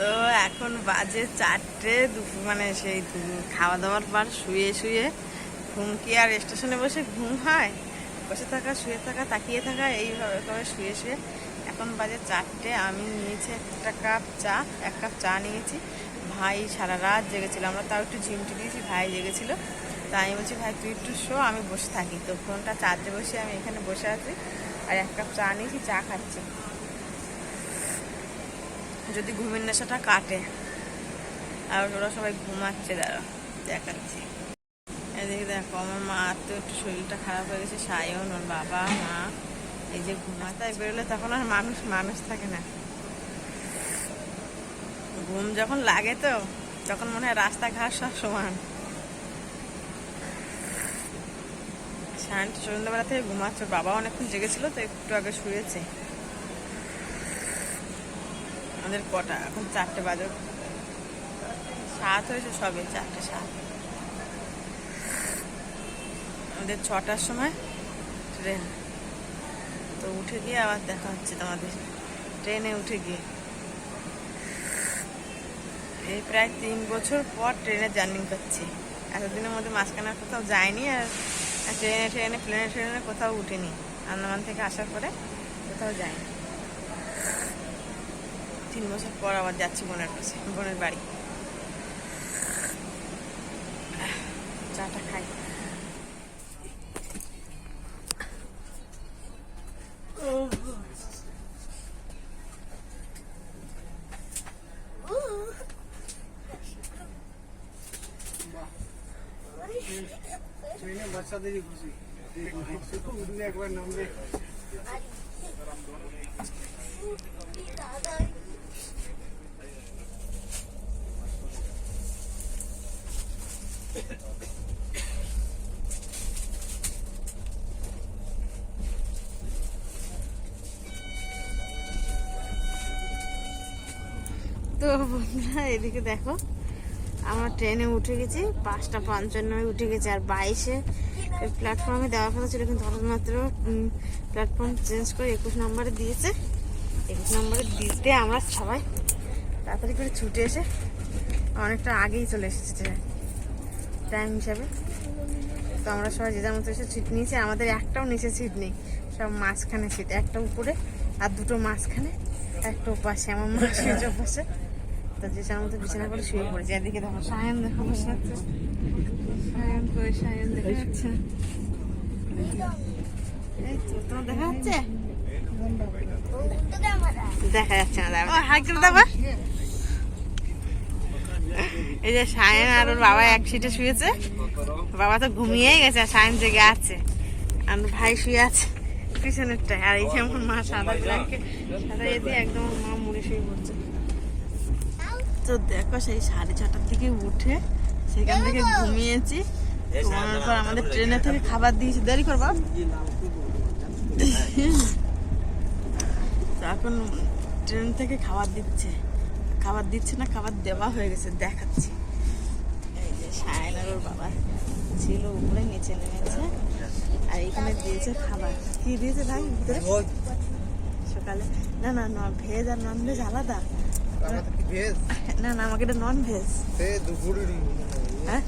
তো এখন বাজে চারটে দুপুর মানে সেই খাওয়া দাওয়ার পর শুয়ে শুয়ে ঘুম কি আর স্টেশনে বসে ঘুম হয়? বসে থাকা, শুয়ে থাকা, তাকিয়ে থাকা, এইভাবে করে শুয়ে শুয়ে এখন বাজে চারটে। আমি নিয়েছি একটা কাপ চা, এক কাপ চা নিয়েছি। ভাই সারা রাত জেগেছিল। আমরা তাও একটু ঝিমটি দিয়েছি ভাই জেগেছিল। তাই আমি বলছি, ভাই, তুই একটু শো, আমি বসে থাকি। তো ফোনটা চার্জে বসে আমি এখানে বসে আছি। আর এক কাপ চা নিয়েছি, চা খাচ্ছি। যদি ঘুমের নেশাটা কাটে। আর ওরা সবাই ঘুমাচ্ছে, দাঁড়া, দেখাচ্ছি। এদিকে দেখো, আমার মা তো একটু শরীরটা খারাপ হয়ে গেছে সায়ন ওর বাবা, মা। এই যে ঘুমাতায় বেরোলে তখন আর মানুষ মানুষ থাকে না। ঘুম যখন লাগে তো, তখন মনে হয় রাস্তাঘাট সব সমান। সায়ন তো সন্ধ্যাবেলা থেকে ঘুমাচ্ছে বাবা অনেকক্ষণ জেগেছিল, তো একটু আগে শুয়েছে। আমাদের কটা? এখন চারটে বাজে। সাত হয়েছে সবে, চারটে সাত। আমাদের ছটার সময় ট্রেন। তো উঠে গিয়ে আবার দেখা হচ্ছে তোমাদের। ট্রেনে উঠে গিয়ে। এই প্রায় তিন বছর পর ট্রেনে জার্নি করছি। এতদিনের মধ্যে মাঝখানে কোথাও যায়নি আর ট্রেনে ট্রেনে, প্লেনে, ট্রেনে কোথাও উঠিনি। আন্দামান থেকে আসার পরে কোথাও যায়নি তিন বছর পর আবার যাচ্ছি বোনের কাছে বোনের বাড়ি। চাটা খাই। বাচ্চাদেরই খুশি। একবার নামবে। বন্ধুরা, এদিকে দেখো, আমরা ট্রেনে উঠে গেছি, পাঁচটা পঞ্চান্নয় উঠে গেছি, আর বাইশে প্ল্যাটফর্মে দেওয়ার কথা ছিল, কিন্তু হঠাৎ মাত্র প্ল্যাটফর্ম চেঞ্জ করে একুশ নম্বরে দিয়েছে। একুশ নম্বরে দিতে আমরা সবাই তাড়াতাড়ি করে ছুটে এসে অনেকটা আগেই চলে এসেছে টাইম হিসাবে। তো আমরা সবাই যে যার মতো এসে সিট নিয়েছি, আমাদের একটাও নিচে সিট নেই, সব মাঝখানে সিট একটা উপরে আর দুটো মাঝখানে, একটা পাশে আমার মা শুয়েছে পাশে তো যে যার বিছানা করে শুয়ে পড়েছে এদিকে দেখো, সায়ন দেখো, বসে আছে। সায়ন কই, সায়ন দেখা যাচ্ছে তোমার দেখা যাচ্ছে? দেখা যাচ্ছে না করে এই যে আর ওর বাবা এক সিটে শুয়েছে। বাবা তো ঘুমিয়েই গেছে আর সায়ন জেগে আছে। আর ভাই শুয়ে আছে পিছনেরটায়। আর এই যে আমার মা সাদা একদম মা মুড়ে শুয়ে পড়ছে। তো দেখো সেই সাড়ে ছটার দিকে উঠে সেখান থেকে ঘুমিয়েছি। ঘুমানোর পর আমাদের ট্রেনে থেকে খাবার দিয়েছি। দেরি করবা? তো এখন ট্রেন থেকে খাবার দিচ্ছে। খাবার দিচ্ছে না খাবার দেওয়া হয়ে গেছে দেখাচ্ছি। এই যে ওর বাবা ছিল উপরে নিচে নেমেছে। আর এখানে দিয়েছে খাবার। কি দিয়েছে ভাই? ভিতরে? সকালে। না না না ভেজ আর নন ভেজ আলাদা। না না আমাকে এটা নন ভেজ হ্যাঁ?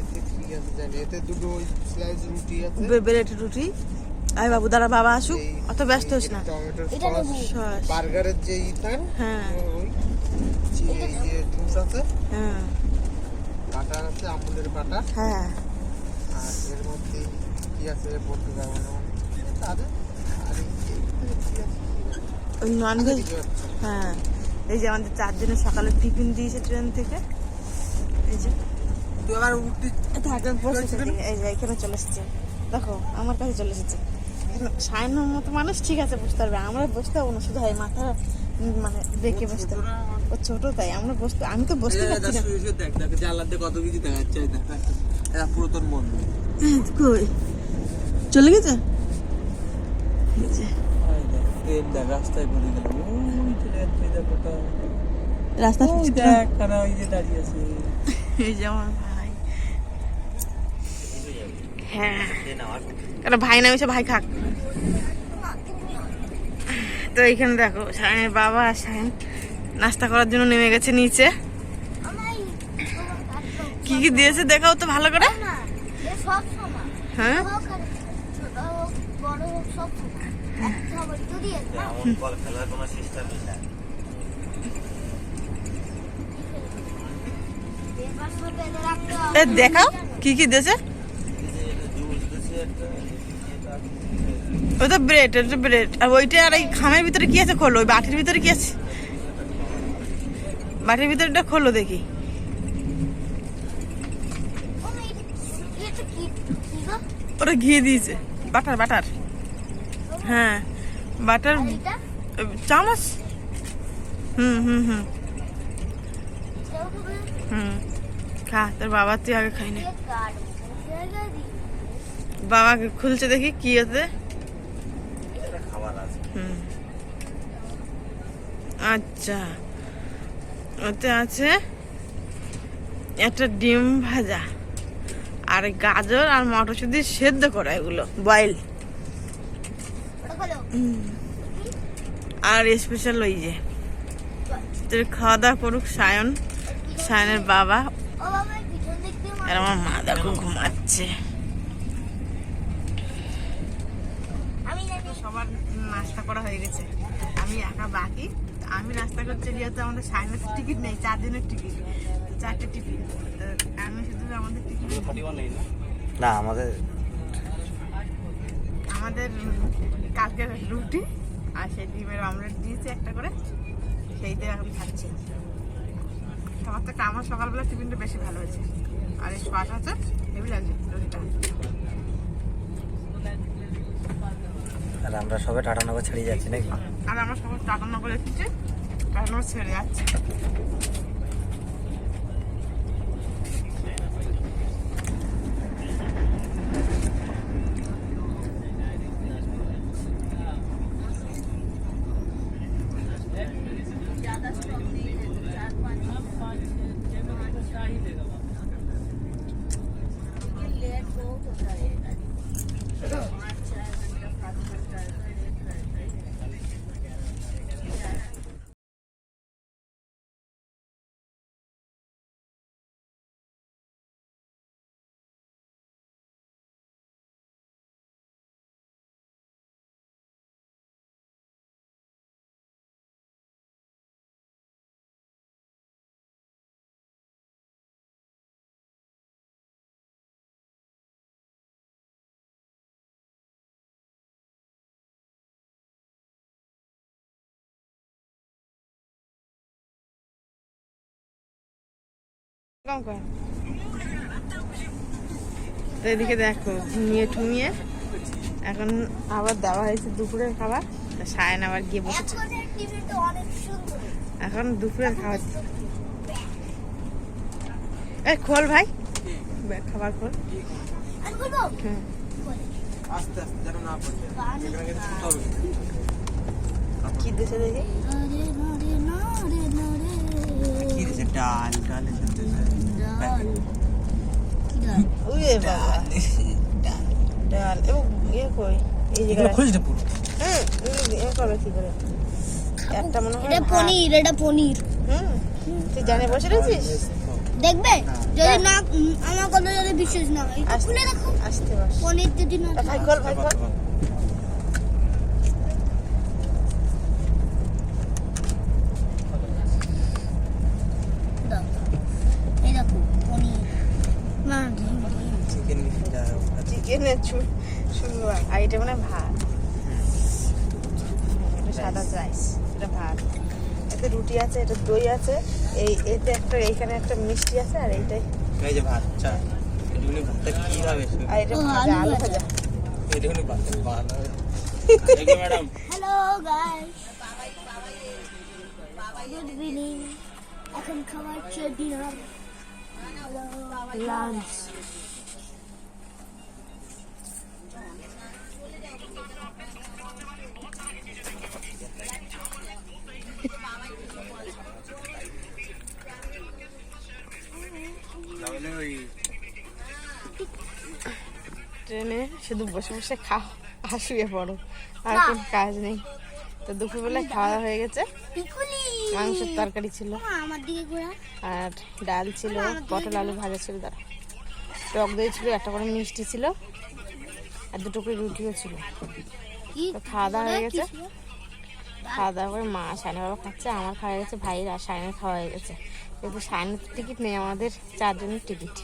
এতে কি আছে এতে দুটো স্লাইস রুটি। আয় বাবু দাঁড়া বাবা আসুক। অত ব্যস্ত হোস না। বার্গারের যে ইথান হ্যাঁ। আছে হ্যাঁ। বাটার আছে আমুলের বাটার। হ্যাঁ। আর এর মধ্যে কি আছে বলতে পারব না তাদের। আর নন ভেজ না। হ্যাঁ। এই যে আমাদের চারজনের সকালে টিফিন দিয়েছে ট্রেন থেকে। এই যে। এই যে এখানে চলে এসেছে। দেখো আমার কাছে চলে এসেছে। সায়নের মতো মানুষ ঠিক আছে বসতে পারবে। আমরা বসতে পারব না শুধু হয় মাথা মানে বেঁকে বসতে হবে। ও ছোট তাই আমরা বসতে আমি তো বসতে পারছি না। কত কিছু পুরাতন মন্দির কই? চলে গেছে? দেখ রাস্তায় ঘুরে গেল ওই চলে যাচ্ছে দেখোটা রাস্তা ওই দেখ কারা ওই যে দাঁড়িয়ে আছে। এই যে আমার ভাই। হ্যাঁ। কারণ ভাই নামেছে ভাই খাক। তো এইখানে দেখো সায়নের বাবা আর সায়ন নাস্তা করার জন্য নেমে গেছে নিচে। কি কি দিয়েছে দেখাও তো ভালো করে। হ্যাঁ? দেখাও, কি কি দিয়েছে? তো ব্রেড ওটা ব্রেড আর ওইটা আর এই খামের ভিতরে কি আছে খোলো? ওই বাটির ভিতরে কি আছে? বাটির ভিতরেটা খোলো দেখি। এটা এটা ওটা ঘি দিয়েছে। Butter butter. হ্যাঁ বাটার চামচ। হুম হুম হুম। হুম খা তোর বাবা তুই আগে খাই না। বাবাকে খুলছে দেখি কি আছে খাবার হুম। আচ্ছা ওতে আছে একটা ডিম ভাজা আর গাজর আর মটরশুঁটি সেদ্ধ করা এগুলো বয়েল আর স্পেশাল ওই যে তোর খাওয়া দাওয়া করুক সায়ন সায়নের বাবা। আর আমার মা দেখো ঘুমাচ্ছে। সবার নাস্তা করা হয়ে গেছে। আমি একা বাকি। তো আমি নাস্তা করতে যেহেতু আমাদের সাইনের টিকিট নেই চার দিনের টিকিট চারটে টিকিট আমি শুধু আমাদের টিকিট না আমাদের আমাদের কালকের রুটি আর সেই ডিমের অমলেট দিয়েছে একটা করে। সেইটাই এখন খাচ্ছি। আমার তো আমার সকালবেলা টিফিনটা বেশি ভালো হয়েছে। আর এই শ্বাস আছে হেভি লাগছে রুটিটা। আর আমরা সবে টাটানগর ছেড়ে যাচ্ছি নাকি? আর আমরা সবাই টাটানগর এসেছি টাটানগর ছেড়ে যাচ্ছে। কম কর। তো এদিকে দেখো ঘুমিয়ে ঠুমিয়ে এখন আবার দেওয়া হয়েছে দুপুরের খাবার। তা সায়ন আবার গিয়ে বসেছে। এখন দুপুরের খাবার। এই খোল ভাই। খাবার খোল। আমি বলব হ্যাঁ। কি দিছে দেখি? কি দিয়েছে ডাল ডাল উয়ে বাবা ডাল এবং ইয়ে কই এই যে এগুলো পুরো হুম ইয়ে করবে কি করে একটা মনে হয় এটা পনির এটা পনির। হুম তুই জানে বসে রয়েছিস দেখবে? যদি না আমার কথা যদি বিশ্বাস না হয় আসতে খুলে দেখো। আসতে বস পনির যদি না ভাই খোল দাও। এই দেখো পনির না ডিম ডিম চিকেন যা চিকেনের শুরু আর এটা মানে ভাত। এটা সাদা রাইস এটা ভাত। এতে রুটি আছে এটা দই আছে এই এতে একটা এইখানে একটা মিষ্টি আছে আর এইটাই। এই যে ভাত চা। এটুকুনি ভাতটা কি হবে আর এটা ভাজা আলু আলু ভাজা। ভাজা। এটুকুনি ভাতটা ভালো madam hello guys good evening এখন খাবার লাঞ্চ তাহলে ওই ট্রেনে শুধু বসে বসে খাও আর শুয়ে পড়ো আর। কোনো কাজ নেই। তো দুপুরবেলা খাওয়া দাওয়া হয়ে গেছে। মাংসের তরকারি ছিল। আর ডাল ছিল পটল আলু ভাজা ছিল দাঁড়া। টক দই ছিল একটা করে মিষ্টি ছিল আর দুটো করে রুটিও ছিল। খাওয়া দাওয়া হয়ে গেছে। খাওয়া দাওয়া করে মা সাইনা বাবা খাচ্ছে আমার খাওয়া গেছে ভাইয়ের আর সাইনের খাওয়া হয়ে গেছে। কিন্তু সাইনের টিকিট নেই আমাদের চারজনের টিকিট।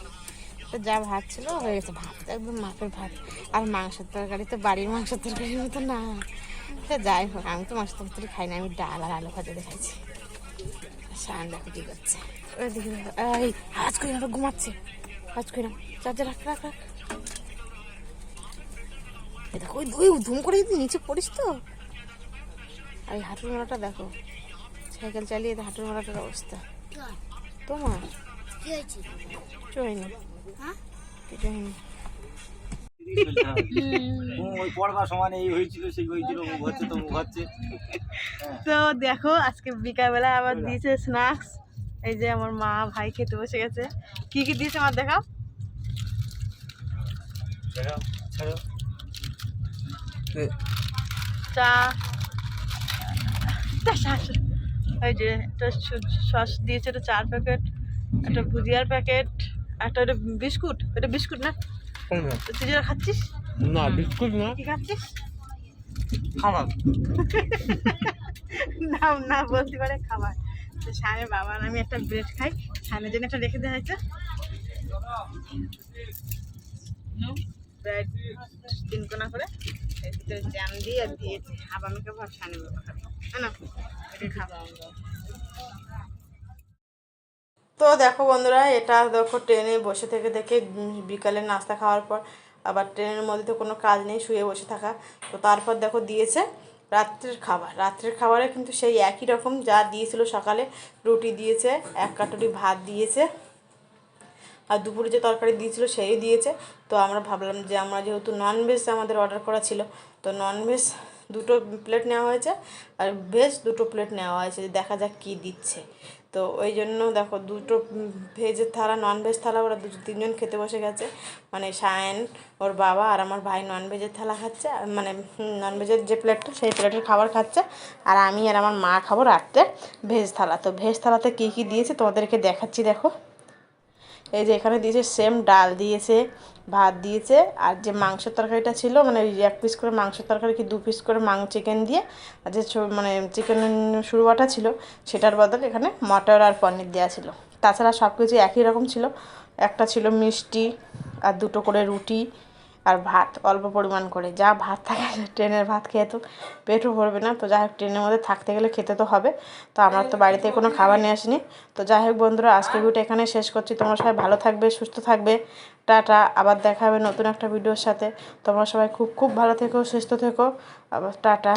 তো যা ভাত ছিল হয়ে গেছে ভাত একদম মাপের ভাত। আর মাংসের তরকারি তো বাড়ির মাংসের তরকারির মতো না। সে যাই হোক আমি তো মাংসের তরকারি খাই না আমি ডাল আর আলু ভাজা দিয়ে খাইছি। সায়ন দেখো কি করছে। ওই দেখো এই আওয়াজ করি ঘুমাচ্ছে। আওয়াজ করি না। চার্জার রাখ রাখ রাখ। দেখো ওই ধুম করে যদি নিচে পড়িস তো। আর এই হাঁটুর মেলাটা দেখো। সাইকেল চালিয়ে তো হাঁটুর মেলাটার অবস্থা। তোমার? কিছু হয়নি হ্যাঁ? কিছু হয়নি তো দেখো আজকে বিকালবেলা আবার দিয়েছে স্ন্যাক্স এই যে আমার মা ভাই খেতে বসে গেছে। কি কি দিয়েছে আমার দেখাও? দেখাও, ছাড়ো। চা ওই যে একটা সস দিয়েছে একটা চার প্যাকেট একটা ভুজিয়ার প্যাকেট একটা ওটা বিস্কুট। এটা বিস্কুট না? তুই যেটা খাচ্ছিস? না বিস্কুট না। কি খাচ্ছিস? খাবার। নাম না বলতে পারে খাবার। তো সানের বাবা আর আমি একটা ব্রেড খাই। সানের জন্য একটা রেখে দেওয়া হয়েছে। ব্রেড তিন কোনা করে। জ্যাম দিয়ে দিয়েছে। আবার সানের বাবা খাবে। না? এটা তো দেখো বন্ধুরা, এটা দেখো ট্রেনে বসে থেকে উম, বিকালে নাস্তা খাওয়ার পর আবার ট্রেনের মধ্যে তো কোনো কাজ নেই, শুয়ে বসে থাকা। তো তারপর দেখো দিয়েছে রাত্রের খাবার। রাত্রের খাবারে কিন্তু সেই একই রকম যা দিয়েছিল সকালে, রুটি দিয়েছে, এক কাটুরি ভাত দিয়েছে। আর দুপুরে যে তরকারি দিয়েছিল সেই দিয়েছে। তো আমরা ভাবলাম যে আমরা যেহেতু ননভেজ আমাদের অর্ডার করা ছিল, তো ননভেজ দুটো প্লেট নেওয়া হয়েছে আর ভেজ দুটো প্লেট নেওয়া হয়েছে। যে দেখা যাক কী দিচ্ছে। তো ওই জন্য দেখো দুটো ভেজের থালা ননভেজ থালা ওরা দু তিনজন খেতে বসে গেছে। মানে সায়ন, ওর বাবা আর আমার ভাই ননভেজের থালা খাচ্ছে মানে ননভেজের যে প্লেটটা সেই প্লেটের খাবার খাচ্ছে। আর আমি আর আমার মা খাব রাত্রে ভেজ থালা। তো ভেজ থালাতে কী কী দিয়েছে তোমাদেরকে দেখাচ্ছি, দেখো। এই যে এখানে দিয়েছে সেম ডাল, দিয়েছে ভাত, দিয়েছে আর যে মাংসের তরকারিটা ছিল মানে এক পিস করে মাংসের তরকারি কি দু পিস করে মাং চিকেন দিয়ে, আর যে মানে চিকেন শুরুয়াটা ছিল, সেটার বদলে এখানে মটর আর পনির দেওয়া ছিল। তাছাড়া সব কিছু একই রকম ছিল। একটা ছিল মিষ্টি আর দুটো করে রুটি আর ভাত অল্প পরিমাণ করে। যা ভাত থাকে ট্রেনের ভাত খেয়ে তো পেটও ভরবে না। তো যাই হোক, ট্রেনের মধ্যে থাকতে গেলে খেতে তো হবে। তো আমরা তো বাড়িতে কোনো খাবার নিয়ে আসিনি। তো যাই হোক বন্ধুরা আজকের ভিডিওটা এখানে শেষ করছি। তোমরা সবাই ভালো থাকবে, সুস্থ থাকবে। টাটা, আবার দেখা হবে নতুন একটা ভিডিওর সাথে। তোমরা সবাই খুব খুব ভালো থেকো, সুস্থ থেকো। আবার টাটা।